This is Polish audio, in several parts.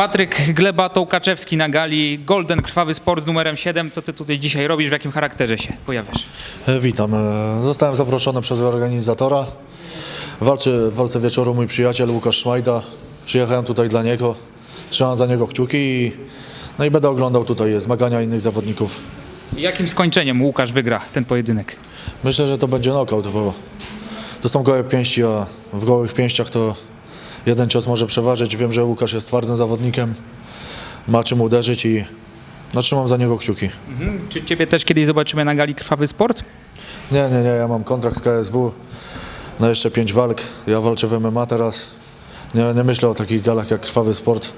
Patryk Gleba Tołkaczewski na gali Golden Krwawy Sport z numerem 7. Co ty tutaj dzisiaj robisz? W jakim charakterze się pojawiasz? E, Witam. E, Zostałem zaproszony przez organizatora. Walczy w walce wieczoru mój przyjaciel Łukasz Szmajda. Przyjechałem tutaj dla niego. Trzymam za niego kciuki i, no i będę oglądał tutaj zmagania innych zawodników. Jakim skończeniem Łukasz wygra ten pojedynek? Myślę, że to będzie knockout, bo to są gołe pięści, a w gołych pięściach to jeden cios może przeważyć. Wiem, że Łukasz jest twardym zawodnikiem, ma czym uderzyć i no, trzymam za niego kciuki. Mhm. Czy ciebie też kiedyś zobaczymy na gali Krwawy Sport? Nie, nie, nie, ja mam kontrakt z KSW na jeszcze pięć walk. Ja walczę w MMA teraz. Nie, nie myślę o takich galach jak Krwawy Sport.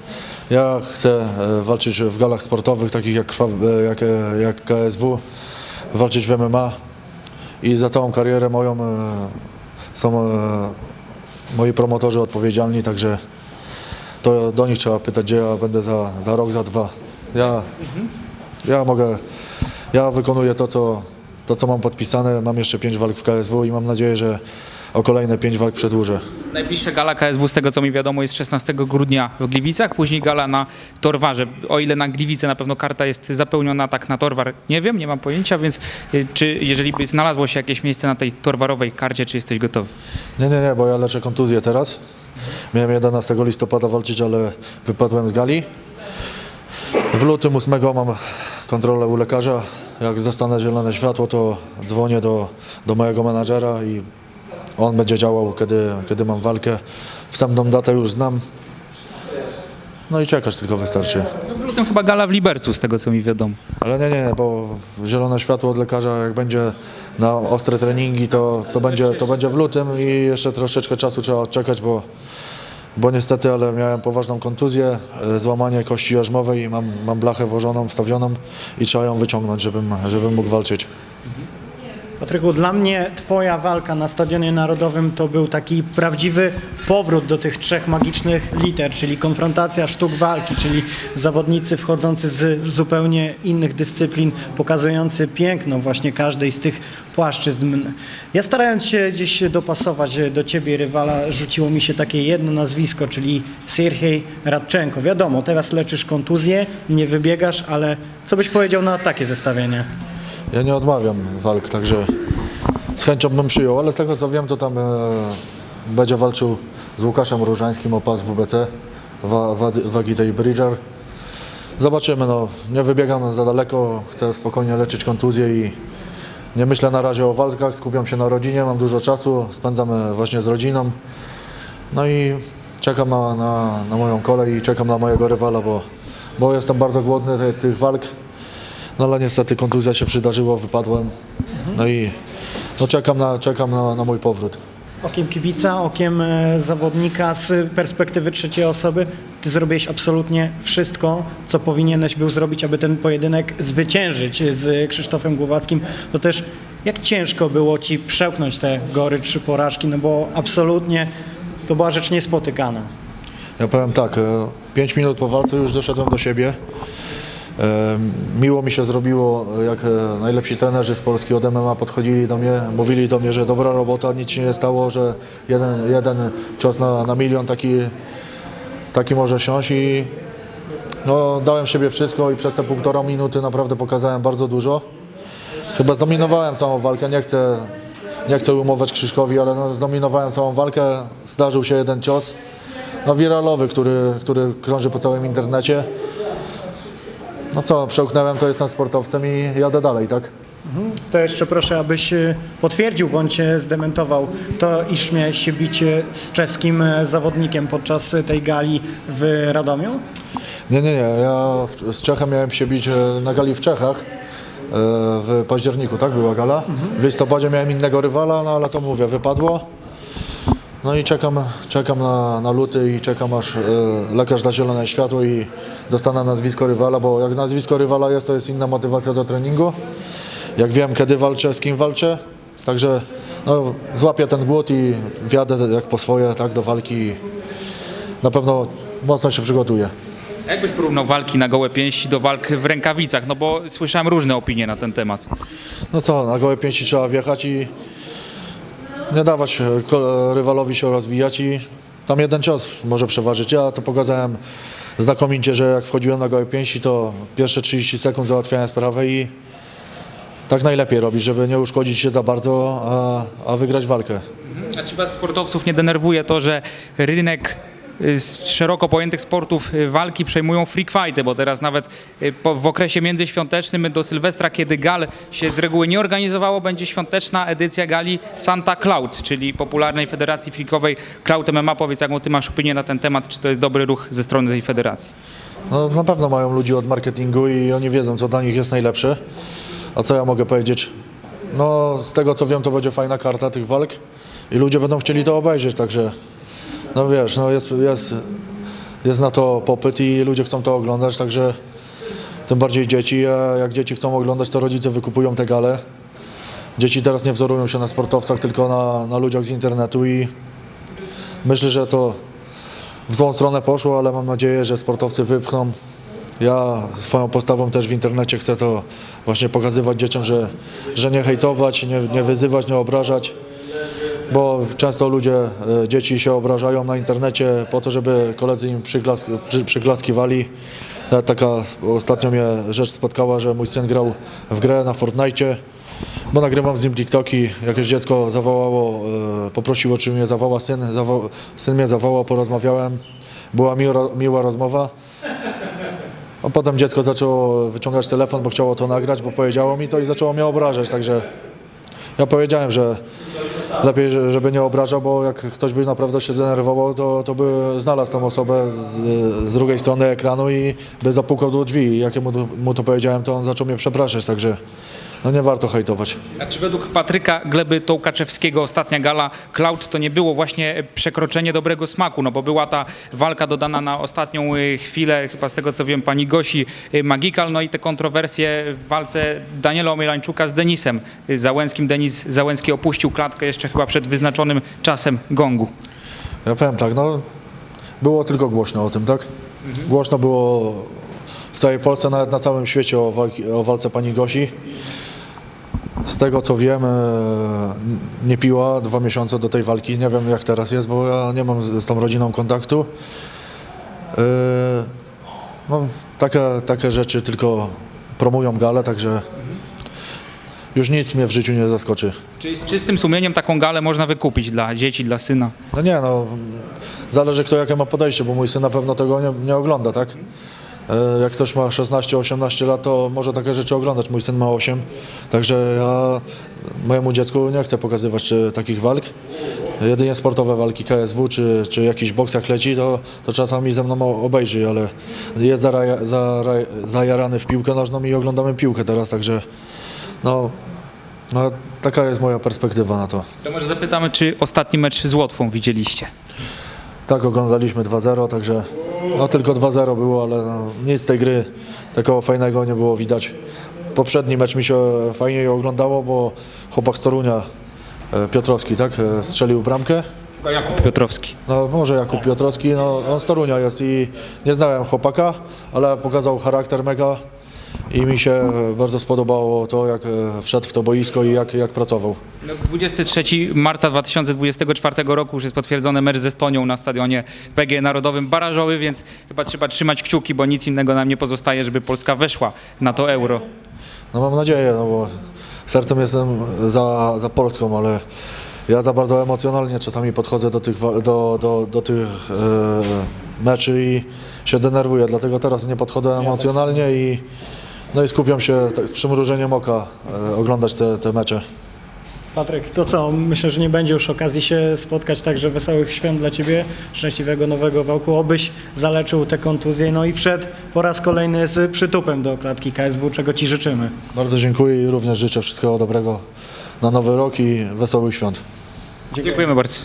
Ja chcę e, walczyć w galach sportowych, takich jak, krwawy, e, jak, e, jak KSW, walczyć w MMA i za całą karierę moją są moi promotorzy odpowiedzialni, także to do nich trzeba pytać, gdzie ja będę za, za rok, za dwa. Ja, ja mogę, ja wykonuję to co, to, co mam podpisane. Mam jeszcze pięć walk w KSW i mam nadzieję, że o kolejne pięć walk przedłużę. Najbliższa gala KSW, z tego co mi wiadomo, jest 16 grudnia w Gliwicach, później gala na Torwarze. O ile na Gliwice na pewno karta jest zapełniona, tak na Torwar nie wiem, nie mam pojęcia, więc y, czy jeżeli by znalazło się jakieś miejsce na tej Torwarowej karcie, czy jesteś gotowy? Nie, nie, nie, bo ja leczę kontuzję teraz. Miałem 11 listopada walczyć, ale wypadłem z gali. W lutym 8 mam kontrolę u lekarza. Jak dostanę zielone światło, to dzwonię do, do mojego menadżera i on będzie działał, kiedy, kiedy mam walkę. Wstępną datę już znam. No i czekać tylko wystarczy. No, w lutym chyba gala w Libercu, z tego co mi wiadomo. Ale nie, nie, nie, bo zielone światło od lekarza, jak będzie na ostre treningi, to, to, będzie, to będzie w lutym i jeszcze troszeczkę czasu trzeba odczekać, bo, bo niestety, ale miałem poważną kontuzję, e, złamanie kości jarzmowej i mam, mam blachę włożoną, wstawioną i trzeba ją wyciągnąć, żebym, żebym mógł walczyć. Patryku, dla mnie twoja walka na Stadionie Narodowym to był taki prawdziwy powrót do tych trzech magicznych liter, czyli konfrontacja sztuk walki, czyli zawodnicy wchodzący z zupełnie innych dyscyplin, pokazujący piękno właśnie każdej z tych płaszczyzn. Ja starając się gdzieś dopasować do ciebie rywala, rzuciło mi się takie jedno nazwisko, czyli Sierhiej Radczenko. Wiadomo, teraz leczysz kontuzję, nie wybiegasz, ale co byś powiedział na takie zestawienie? Ja nie odmawiam walk, także z chęcią bym przyjął, ale z tego co wiem, to tam e, będzie walczył z Łukaszem Różańskim o pas WBC, wa, wa, wagi tej Bridger. Zobaczymy, no, nie wybiegam za daleko, chcę spokojnie leczyć kontuzję i nie myślę na razie o walkach, skupiam się na rodzinie, mam dużo czasu, spędzam e, właśnie z rodziną. No i czekam na, na, na moją kolej i czekam na mojego rywala, bo, bo jestem bardzo głodny tych walk. No ale niestety kontuzja się przydarzyła, wypadłem. No i no czekam, na, czekam na, na mój powrót. Okiem kibica, okiem e, zawodnika z perspektywy trzeciej osoby, ty zrobiłeś absolutnie wszystko, co powinieneś był zrobić, aby ten pojedynek zwyciężyć z Krzysztofem Głowackim. To też jak ciężko było ci przełknąć te gorycz porażki, no bo absolutnie to była rzecz niespotykana. Ja powiem tak, 5 minut po walce już doszedłem do siebie. Miło mi się zrobiło, jak e, najlepsi trenerzy z Polski od MMA podchodzili do mnie, mówili do mnie, że dobra robota, nic się nie stało, że jeden, jeden cios na, na milion taki, taki może siąść i no, dałem siebie wszystko i przez te półtora minuty naprawdę pokazałem bardzo dużo. Chyba zdominowałem całą walkę, nie chcę, nie chcę umować Krzyszkowi, ale no, zdominowałem całą walkę, zdarzył się jeden cios, no wiralowy, który, który krąży po całym internecie. No co, przełknąłem, to jestem sportowcem i jadę dalej, tak? To jeszcze proszę, abyś e, potwierdził bądź e, zdementował to, iż miałeś się bić e, z czeskim zawodnikiem podczas tej gali w Radomiu? Nie, nie, nie, ja z Czechem miałem się bić na gali w Czechach. W październiku, tak, była gala. W listopadzie miałem innego rywala, no ale to mówię, wypadło. No i czekam, czekam na, na luty i czekam aż e, lekarz da zielone światło i dostanę nazwisko rywala, bo jak nazwisko rywala jest, to jest inna motywacja do treningu. Jak wiem, kiedy walczę, z kim walczę. Także no, złapię ten głód i wjadę jak po swoje, tak, do walki i na pewno mocno się przygotuję. A Jakbyś porównał walki na gołe pięści do walk w rękawicach? No bo słyszałem różne opinie na ten temat. No co, na gołe pięści trzeba wjechać i nie dawać e, ko- rywalowi się rozwijać i tam jeden cios może przeważyć. Ja to pokazałem znakomicie, że jak wchodziłem na gołe pięści, to pierwsze 30 sekund załatwiałem sprawę i tak najlepiej robić, żeby nie uszkodzić się za bardzo, a, a wygrać walkę. A czy was sportowców nie denerwuje to, że rynek z szeroko pojętych sportów y, walki przejmują freak fighty, bo teraz nawet y, w okresie międzyświątecznym do Sylwestra, kiedy gal się z reguły nie organizowało, będzie świąteczna edycja gali Santa Cloud, czyli popularnej federacji freakowej Cloud MMA. Powiedz, jaką ty masz opinię na ten temat, czy to jest dobry ruch ze strony tej federacji? No, na pewno mają ludzi od marketingu i oni wiedzą, co dla nich jest najlepsze. A co ja mogę powiedzieć? No, z tego co wiem, to będzie fajna karta tych walk i ludzie będą chcieli to obejrzeć, także no wiesz, no jest, jest, jest na to popyt i ludzie chcą to oglądać, także tym bardziej dzieci, a jak dzieci chcą oglądać, to rodzice wykupują te gale. Dzieci teraz nie wzorują się na sportowcach, tylko na, na ludziach z internetu i myślę, że to w złą stronę poszło, ale mam nadzieję, że sportowcy wypchną. Ja swoją postawą też w internecie chcę to właśnie pokazywać dzieciom, że, że nie hejtować, nie, nie wyzywać, nie obrażać, bo często ludzie, e, dzieci się obrażają na internecie po to, żeby koledzy im przyglas, przy, przyklaskiwali. Nawet taka ostatnio mnie rzecz spotkała, że mój syn grał w grę na Fortnite, bo nagrywam z nim TikToki. Jakieś dziecko zawołało, e, poprosiło, czy mnie zawoła syn. Zawo- syn mnie zawołał, porozmawiałem. Była miła, miła rozmowa. A potem dziecko zaczęło wyciągać telefon, bo chciało to nagrać, bo powiedziało mi to i zaczęło mnie obrażać. Także ja powiedziałem, że lepiej, że- żeby nie obrażał, bo jak ktoś by naprawdę się denerwował, to, to by znalazł tą osobę z, z drugiej strony ekranu i by zapukał do drzwi. Jak ja mu, mu to powiedziałem, to on zaczął mnie przepraszać, także no nie warto hejtować. A czy według Patryka Gleby Tołkaczewskiego ostatnia gala Cloud to nie było właśnie przekroczenie dobrego smaku, no bo była ta walka dodana na ostatnią y, chwilę, chyba z tego co wiem, pani Gosi y, Magikal, no i te kontrowersje w walce Daniela Omielańczuka z Denisem y, Załęckim. Denis Załęcki opuścił klatkę jeszcze chyba przed wyznaczonym czasem gongu. Ja powiem tak, no było tylko głośno o tym, tak? Głośno było w całej Polsce, nawet na całym świecie o, walki, o walce pani Gosi. Z tego co wiem, e, nie piła dwa miesiące do tej walki. Nie wiem jak teraz jest, bo ja nie mam z, tą rodziną kontaktu. E, No, takie, takie rzeczy tylko promują galę, także już nic mnie w życiu nie zaskoczy. Czyli z czystym sumieniem taką galę można wykupić dla dzieci, dla syna. No nie, no zależy kto jakie ma podejście, bo mój syn na pewno tego nie, nie ogląda, tak? E, Jak ktoś ma 16-18 lat, to może takie rzeczy oglądać. Mój syn ma 8, także ja mojemu dziecku nie chcę pokazywać takich walk. Jedynie sportowe walki KSW, czy, czy jakiś boks jak leci, to, to czasami ze mną obejrzy, ale jest zaraja, zara, zajarany w piłkę nożną i oglądamy piłkę teraz, także no, no taka jest moja perspektywa na to. To może zapytamy, czy ostatni mecz z Łotwą widzieliście? Tak, oglądaliśmy 2-0, także no tylko 2-0 było, ale no, nic z tej gry takiego fajnego nie było widać. Poprzedni mecz mi się fajniej oglądało, bo chłopak z Torunia, e, Piotrowski, tak, e, strzelił bramkę. Jakub Piotrowski. No może Jakub Piotrowski, no on z Torunia jest i nie znałem chłopaka, ale pokazał charakter mega i mi się bardzo spodobało to, jak e, wszedł w to boisko i jak, jak pracował. No, 23 marca 2024 roku już jest potwierdzony mecz z Estonią na stadionie PG Narodowym Barażowy, więc chyba trzeba trzymać kciuki, bo nic innego nam nie pozostaje, żeby Polska weszła na to euro. No mam nadzieję, no bo sercem jestem za, za Polską, ale ja za bardzo emocjonalnie czasami podchodzę do tych, do, do, do tych e, meczy i się denerwuję, dlatego teraz nie podchodzę emocjonalnie i, no i skupiam się tak, z przymrużeniem oka e, oglądać te, te mecze. Patryk, to co? Myślę, że nie będzie już okazji się spotkać, także wesołych świąt dla Ciebie, szczęśliwego nowego roku, obyś zaleczył te kontuzje, no i wszedł po raz kolejny z przytupem do klatki KSW, czego Ci życzymy. Bardzo dziękuję i również życzę wszystkiego dobrego na nowy rok i wesołych świąt. Dziękujemy bardzo.